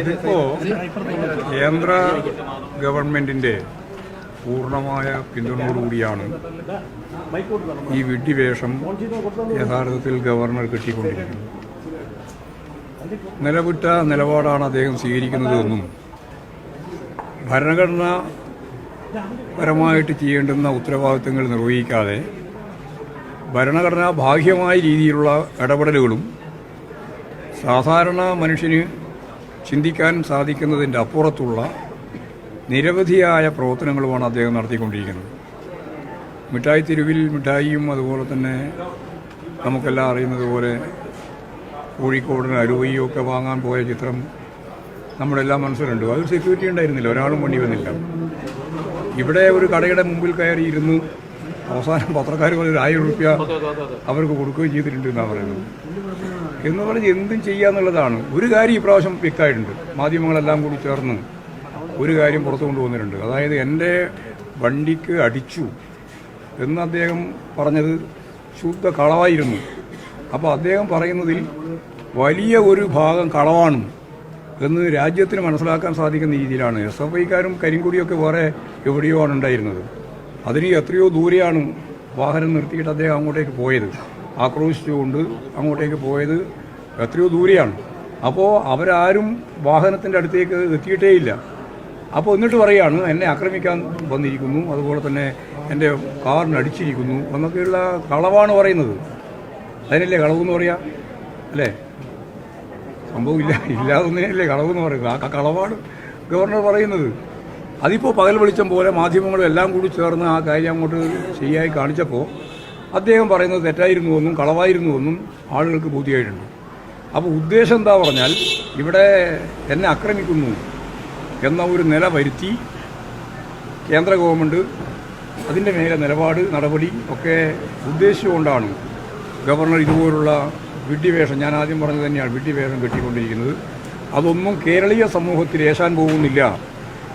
ഇതിപ്പോ കേന്ദ്ര ഗവൺമെന്റിന്റെ പൂർണമായ പിന്തുണയോടുകൂടിയാണ് ഈ വിഡ്ഢിവേഷം യഥാർത്ഥത്തിൽ ഗവർണർ കിട്ടിക്കൊണ്ടിരിക്കുന്നത്. നിലവിട്ട നിലപാടാണ് അദ്ദേഹം സ്വീകരിക്കുന്നതെന്നും ഭരണഘടന പരമായിട്ട് ചെയ്യേണ്ടുന്ന ഉത്തരവാദിത്തങ്ങൾ നിർവഹിക്കാതെ ഭരണഘടനാ ബാഹ്യമായ രീതിയിലുള്ള ഇടപെടലുകളും സാധാരണ മനുഷ്യന് ചിന്തിക്കാൻ സാധിക്കുന്നതിന്റെ അപ്പുറത്തുള്ള നിരവധിയായ പ്രവർത്തനങ്ങളുമാണ് അദ്ദേഹം നടത്തിക്കൊണ്ടിരിക്കുന്നത്. മിഠായി തെരുവിൽ മിഠായിയും അതുപോലെ തന്നെ നമുക്കെല്ലാം അറിയുന്നത് പോലെ കോഴിക്കോടിന് അരുവയും ഒക്കെ വാങ്ങാൻ പോയ ചിത്രം നമ്മുടെ എല്ലാ മനസ്സിലുണ്ട്. അതിൽ സെക്യൂരിറ്റി ഉണ്ടായിരുന്നില്ല. ഒരാളും വണ്ടി വന്നില്ല. ഇവിടെ ഒരു കടയുടെ മുമ്പിൽ കയറി ഇരുന്ന് അവസാനം പത്രക്കാർ ഒരു ആയിരം റുപ്യ അവർക്ക് കൊടുക്കുകയും ചെയ്തിട്ടുണ്ട് എന്നാണ് പറയുന്നത്. എന്ന് പറഞ്ഞ് എന്തും ചെയ്യാന്നുള്ളതാണ് ഒരു കാര്യം ഇപ്രാവശ്യം വ്യക്തമായിട്ടുണ്ട്. മാധ്യമങ്ങളെല്ലാം കൂടി ചേർന്ന് ഒരു കാര്യം പുറത്തു കൊണ്ടുവന്നിട്ടുണ്ട്. അതായത് എന്റെ വണ്ടിക്ക് അടിച്ചു എന്ന് അദ്ദേഹം പറഞ്ഞത് ശുദ്ധ കളവായിരുന്നു. അപ്പോൾ അദ്ദേഹം പറയുന്നതിൽ വലിയ ഒരു ഭാഗം കളവാണ് എന്ന് രാജ്യത്തിന് മനസ്സിലാക്കാൻ സാധിക്കുന്ന രീതിയിലാണ്. എസ് എഫ് ഐക്കാരും കരിങ്കുടിയൊക്കെ വേറെ എവിടെയോ ആണ് ഉണ്ടായിരുന്നത്. അതിന് എത്രയോ ദൂരെയാണ് വാഹനം നിർത്തിയിട്ട് അദ്ദേഹം അങ്ങോട്ടേക്ക് പോയത്. ആക്രോശിച്ചുകൊണ്ട് അങ്ങോട്ടേക്ക് പോയത് എത്രയോ ദൂരെയാണ്. അപ്പോൾ അവരാരും വാഹനത്തിന്റെ അടുത്തേക്ക് എത്തിയിട്ടേ ഇല്ല. അപ്പോൾ എന്നിട്ട് പറയാണ് എന്നെ ആക്രമിക്കാൻ വന്നിരിക്കുന്നു അതുപോലെ തന്നെ എന്റെ കാറിന് അടിച്ചിരിക്കുന്നു എന്നൊക്കെയുള്ള കളവാണ് പറയുന്നത്. അതിനല്ലേ കളവെന്ന് പറയാം? അല്ലേ? സംഭവം ഇല്ല ഇല്ലാതൊന്നിനല്ലേ കളവെന്ന് പറയുന്നത്. ആ കളവാണ് ഗവർണർ പറയുന്നത്. അതിപ്പോൾ പകൽ വെളിച്ചം പോലെ മാധ്യമങ്ങളും എല്ലാം കൂടി ചേർന്ന് ആ കാര്യം അങ്ങോട്ട് ശരിയായി കാണിച്ചപ്പോൾ അദ്ദേഹം പറയുന്നത് തെറ്റായിരുന്നു എന്നും കളവായിരുന്നു എന്നും ആളുകൾക്ക് ബോധ്യമായിട്ടുണ്ട്. അപ്പോൾ ഉദ്ദേശം എന്താ പറഞ്ഞാൽ ഇവിടെ എന്നെ ആക്രമിക്കുന്നു എന്ന ഒരു നില വരുത്തി കേന്ദ്ര ഗവൺമെന്റ് അതിന്റെ മേലെ നിലപാട് നടപടി ഒക്കെ ഉദ്ദേശിച്ചുകൊണ്ടാണ് ഗവർണർ ഇതുപോലുള്ള വിഡ്ഢിവേഷം ഞാൻ ആദ്യം പറഞ്ഞത് തന്നെയാണ് വിഡ്ഢിവേഷം കെട്ടിക്കൊണ്ടിരിക്കുന്നത്. അതൊന്നും കേരളീയ സമൂഹത്തിൽ ഏശാൻ പോകുന്നില്ല.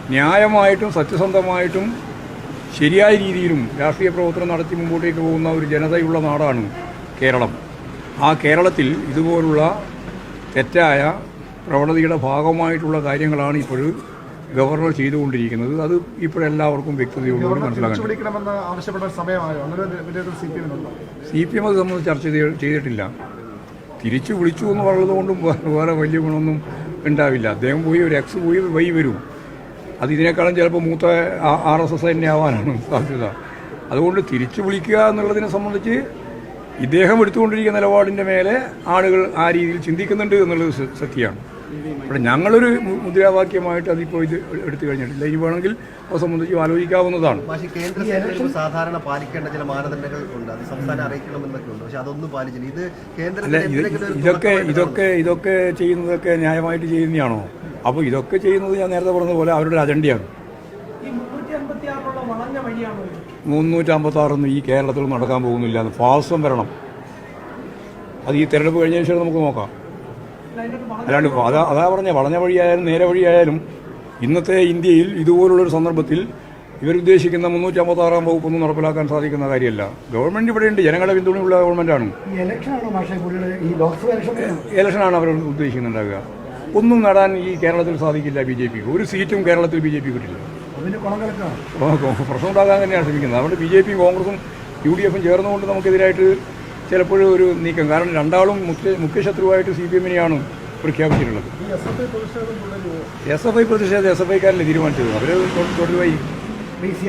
ന്യായമായിട്ടും സത്യസന്ധമായിട്ടും ശരിയായ രീതിയിലും രാഷ്ട്രീയ പ്രവർത്തനം നടത്തി മുമ്പോട്ടേക്ക് പോകുന്ന ഒരു ജനതയുള്ള നാടാണ് കേരളം. ആ കേരളത്തിൽ ഇതുപോലുള്ള തെറ്റായ പ്രവണതയുടെ ഭാഗമായിട്ടുള്ള കാര്യങ്ങളാണ് ഇപ്പോൾ ഗവർണർ ചെയ്തുകൊണ്ടിരിക്കുന്നത്. അത് ഇപ്പോഴെല്ലാവർക്കും വ്യക്തതയോടുകൂടി സി പി എം അത് സംബന്ധിച്ച് ചർച്ച ചെയ്ത- ചെയ്തിട്ടില്ല. തിരിച്ചു വിളിച്ചു എന്ന് പറയുന്നത് കൊണ്ടും വേറെ വലിയ ഗുണമൊന്നും ഉണ്ടാവില്ല. അദ്ദേഹം പോയി ഒരു എക്സ് പോയി വൈ വരും. അത് ഇതിനേക്കാളും ചിലപ്പോൾ മൂത്ത ആർ എസ് എസ് തന്നെ ആവാനാണ് സാധ്യത. അതുകൊണ്ട് തിരിച്ചു വിളിക്കുക എന്നുള്ളതിനെ സംബന്ധിച്ച് ഇദ്ദേഹം എടുത്തുകൊണ്ടിരിക്കുന്ന നിലപാടിന്റെ മേലെ ആളുകൾ ആ രീതിയിൽ ചിന്തിക്കുന്നുണ്ട് എന്നുള്ളത് സത്യമാണ്. അപ്പോൾ ഞങ്ങളൊരു മുദ്രാവാക്യമായിട്ട് അതിപ്പോൾ ഇത് എടുത്തു കഴിഞ്ഞിട്ടില്ല. ഇനി വേണമെങ്കിൽ അത് സംബന്ധിച്ച് ആലോചിക്കാവുന്നതാണ്. സാധാരണ പാലിക്കേണ്ട ചില മാനദണ്ഡങ്ങൾ ഉണ്ട്. അത് സംസ്ഥാനം അറിയിക്കണമെന്നൊക്കെ ഉണ്ട്. പക്ഷെ അതൊന്നും പാലിച്ചില്ല. ഇത് ഇതൊക്കെ ഇതൊക്കെ ഇതൊക്കെ ചെയ്യുന്നതൊക്കെ ന്യായമായിട്ട് ചെയ്യുന്നതാണോ അപ്പോൾ ഇതൊക്കെ ചെയ്യുന്നത് ഞാൻ നേരത്തെ പറഞ്ഞതുപോലെ പോലെ അവരുടെ അജണ്ടയാണ്. ഈ മുന്നൂറ്റി അമ്പത്തി വളഞ്ഞ വഴിയാണോ ഇത്? മുന്നൂറ്റമ്പത്തി ആറൊന്നും ഈ കേരളത്തിൽ നടക്കാൻ പോകുന്നില്ല എന്ന് ഫാസം വരണം. അത് ഈ തെരഞ്ഞെടുപ്പ് കഴിഞ്ഞതിന് ശേഷം നമുക്ക് നോക്കാം. അല്ലാണ്ട് അതാ അതാ പറഞ്ഞ വളഞ്ഞ വഴിയായാലും നേരെ വഴിയായാലും ഇന്നത്തെ ഇന്ത്യയിൽ ഇതുപോലുള്ളൊരു സന്ദർഭത്തിൽ ഇവരുദ്ദേശിക്കുന്ന മുന്നൂറ്റമ്പത്താറാം വകുപ്പൊന്നും നടപ്പിലാക്കാൻ സാധിക്കുന്ന കാര്യമല്ല. ഗവൺമെന്റ് ഇവിടെയുണ്ട്. ജനങ്ങളുടെ പിന്തുണയുള്ള ഗവൺമെന്റാണ്. ഈ അവരുടെ ഉദ്ദേശിക്കുന്നുണ്ടാകുക ഒന്നും നേടാൻ ഈ കേരളത്തിൽ സാധിക്കില്ല ബി ജെ പിക്ക് ഒരു സീറ്റും കേരളത്തിൽ ബി ജെ പി കിട്ടില്ല. പ്രശ്നം ഉണ്ടാകാൻ തന്നെയാണ് ശ്രമിക്കുന്നത്. അതുകൊണ്ട് ബി ജെ പിയും കോൺഗ്രസും യു ഡി എഫും ചേർന്നുകൊണ്ട് നമുക്കെതിരായിട്ട് ചിലപ്പോഴും ഒരു നീക്കം. കാരണം രണ്ടാളും മുഖ്യ മുഖ്യശത്രുവായിട്ട് സി പി എമ്മിനെയാണ് പ്രഖ്യാപിച്ചിട്ടുള്ളത്. എസ് എഫ് ഐ പ്രതിഷേധം എസ് എഫ് ഐക്കാരല്ലേ തീരുമാനിച്ചത്? അവർ തുടരുമായി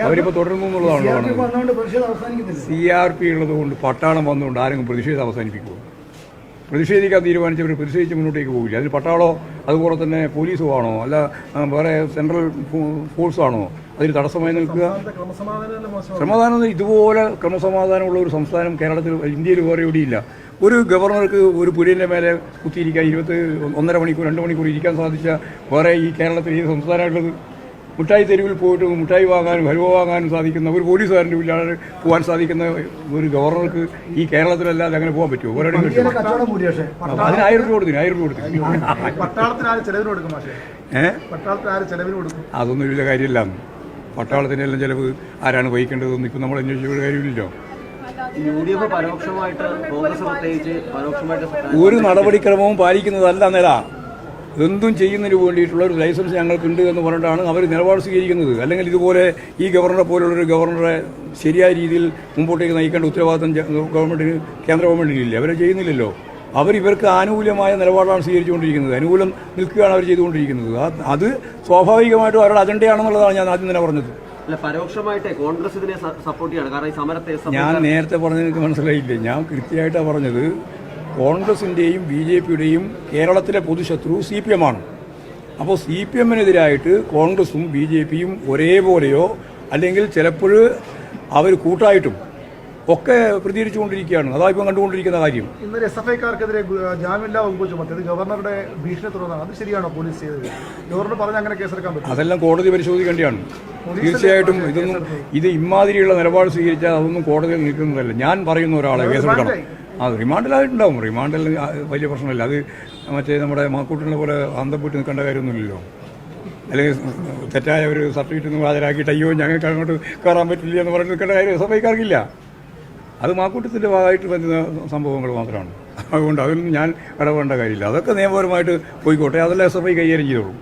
അവരിപ്പോൾ തുടരുന്നു എന്നുള്ളതാണ് സി ആർ പി ഉള്ളത് കൊണ്ട് പട്ടാളം വന്നുകൊണ്ട് ആരെങ്കിലും പ്രതിഷേധം അവസാനിപ്പിക്കുമോ പ്രതിഷേധിക്കാൻ തീരുമാനിച്ചവർ പ്രതിഷേധിച്ച് മുന്നോട്ടേക്ക് പോകില്ല. അതിൽ പട്ടാളോ അതുപോലെ തന്നെ പോലീസോ ആണോ? അല്ല വേറെ സെൻട്രൽ ഫോഴ്സ് ആണോ? അതിൽ തടസ്സമായി നിൽക്കുക. സമാധാനം ഇതുപോലെ ക്രമസമാധാനമുള്ള ഒരു സംസ്ഥാനം കേരളത്തിൽ ഇന്ത്യയിൽ വേറെ എവിടെയില്ല. ഒരു ഗവർണർക്ക് ഒരു പുരയിന്റെ മേലെ കുത്തിയിരിക്കാൻ ഇരുപത്തി ഒന്നര മണിക്കൂർ രണ്ട് മണിക്കൂർ ഇരിക്കാൻ സാധിച്ച വേറെ ഈ കേരളത്തിൽ ഈ സംസ്ഥാനമുള്ളത് മുട്ടായി തെരുവിൽ പോയിട്ട് മിഠായി വാങ്ങാനും ഹലുവ വാങ്ങാനും സാധിക്കുന്ന ഒരു പോലീസുകാരന്റെ ഉള്ളിലാണ് പോകാൻ സാധിക്കുന്ന ഒരു ഗവർണർക്ക് ഈ കേരളത്തിലല്ലാതെ അങ്ങനെ പോകാൻ പറ്റുമോ? ഒരിടം പക്ഷേ. അതിന് ആയിരം രൂപ കൊടുത്തിന് ആയിരം രൂപ കൊടുത്തിന്. പട്ടാളത്തിന് ആര് ചെലവിന് കൊടുക്കും മാഷെ? ഏഹ് പട്ടാളത്തിന് ആര് അതൊന്നും വലിയ കാര്യമില്ല. പട്ടാളത്തിന്റെ എല്ലാം ചിലവ് ആരാണ് വഹിക്കേണ്ടതെന്ന് ഇപ്പം നമ്മൾ അന്വേഷിച്ച കാര്യമില്ലല്ലോ. ഒരു നടപടിക്രമവും പാലിക്കുന്നതല്ല നില എന്തും ചെയ്യുന്നതിന് വേണ്ടിയിട്ടുള്ള ഒരു ലൈസൻസ് ഞങ്ങൾക്കുണ്ട് എന്ന് പറഞ്ഞിട്ടാണ് അവർ നിലപാട് സ്വീകരിക്കുന്നത്. അല്ലെങ്കിൽ ഇതുപോലെ ഈ ഗവർണറെ പോലുള്ളൊരു ഗവർണറെ ശരിയായ രീതിയിൽ മുമ്പോട്ടേക്ക് നയിക്കേണ്ട ഉത്തരവാദിത്തം ഗവൺമെന്റിന് കേന്ദ്ര ഗവൺമെന്റിനില്ല അവരെ ചെയ്യുന്നില്ലല്ലോ. അവർ ഇവർക്ക് ആനുകൂല്യമായ നിലപാടാണ് സ്വീകരിച്ചുകൊണ്ടിരിക്കുന്നത്. അനുകൂലം നിൽക്കുകയാണ് അവർ ചെയ്തുകൊണ്ടിരിക്കുന്നത്. അത് സ്വാഭാവികമായിട്ടും അവരുടെ അജണ്ടയാണെന്നുള്ളതാണ് ഞാൻ ആദ്യം തന്നെ പറഞ്ഞത്. അല്ല പരോക്ഷമായിട്ടേ കോൺഗ്രസ് ഇതിനെ സപ്പോർട്ട് ചെയ്യാണ്. കാരണം ഈ സമരത്തെ ഞാൻ നേരത്തെ പറഞ്ഞത് എനിക്ക് മനസ്സിലായില്ലേ? ഞാൻ കൃത്യമായിട്ടാണ് പറഞ്ഞത്. കോൺഗ്രസിന്റെയും ബി ജെ പിയുടെയും കേരളത്തിലെ പൊതുശത്രു സി പി എമ്മാണ് അപ്പോൾ സി പി എമ്മിനെതിരായിട്ട് കോൺഗ്രസും ബി ജെ പിയും ഒരേപോലെയോ അല്ലെങ്കിൽ ചിലപ്പോൾ അവർ കൂട്ടായിട്ടും ഒക്കെ പ്രതികരിച്ചുകൊണ്ടിരിക്കുകയാണ്. അതാ ഇപ്പം കണ്ടുകൊണ്ടിരിക്കുന്ന കാര്യം. ഇന്നലെ എസ് എഫ് ഐക്കാർക്കെതിരെ ജാമ്യമില്ലാ വകുപ്പ് ചുമത്തിയത് ഗവർണറുടെ ഭീഷണി തുടർന്നാണ്. അത് ശരിയാണോ പോലീസ് ചെയ്തത്? ഗവർണർ പറഞ്ഞ അങ്ങനെ കേസെടുക്കാൻ പറ്റും അതെല്ലാം കോടതി പരിശോധിക്കേണ്ടതാണ് തീർച്ചയായിട്ടും ഇതൊന്നും ഇത് ഇമാതിരിയുള്ള നിലപാട് സ്വീകരിച്ചാൽ അതൊന്നും കോടതിയിൽ നിൽക്കുന്നതല്ല. ഞാൻ പറയുന്ന ഒരാളെ കേസെടുക്കണം. ആ റിമാൻഡിലായിട്ടുണ്ടാവും. റിമാൻഡിൽ വലിയ പ്രശ്നമില്ല. അത് മറ്റേ നമ്മുടെ മാക്കൂട്ടിനെ പോലെ അന്തപ്പെട്ട് നിൽക്കേണ്ട കാര്യമൊന്നുമില്ലല്ലോ. അല്ലെങ്കിൽ തെറ്റായ ഒരു സർട്ടിഫിക്കറ്റ് ഒന്നും ഹാജരാക്കിയിട്ട് അയ്യോ ഞങ്ങൾക്ക് അങ്ങോട്ട് കയറാൻ പറ്റില്ല എന്ന് പറഞ്ഞ് നിൽക്കേണ്ട കാര്യം സഭയ്ക്കാർക്കില്ല അത് മാക്കൂട്ടത്തിന്റെ ഭാഗമായിട്ട് വരുന്ന സംഭവങ്ങൾ മാത്രമാണ്. അതുകൊണ്ട് അതിലൊന്നും ഞാൻ ഇടപെടേണ്ട കാര്യമില്ല. അതൊക്കെ നിയമപരമായിട്ട് പോയിക്കോട്ടെ. അതെല്ലാം എസ് എഫ് ഐ കൈകാര്യം ചെയ്തോളൂ.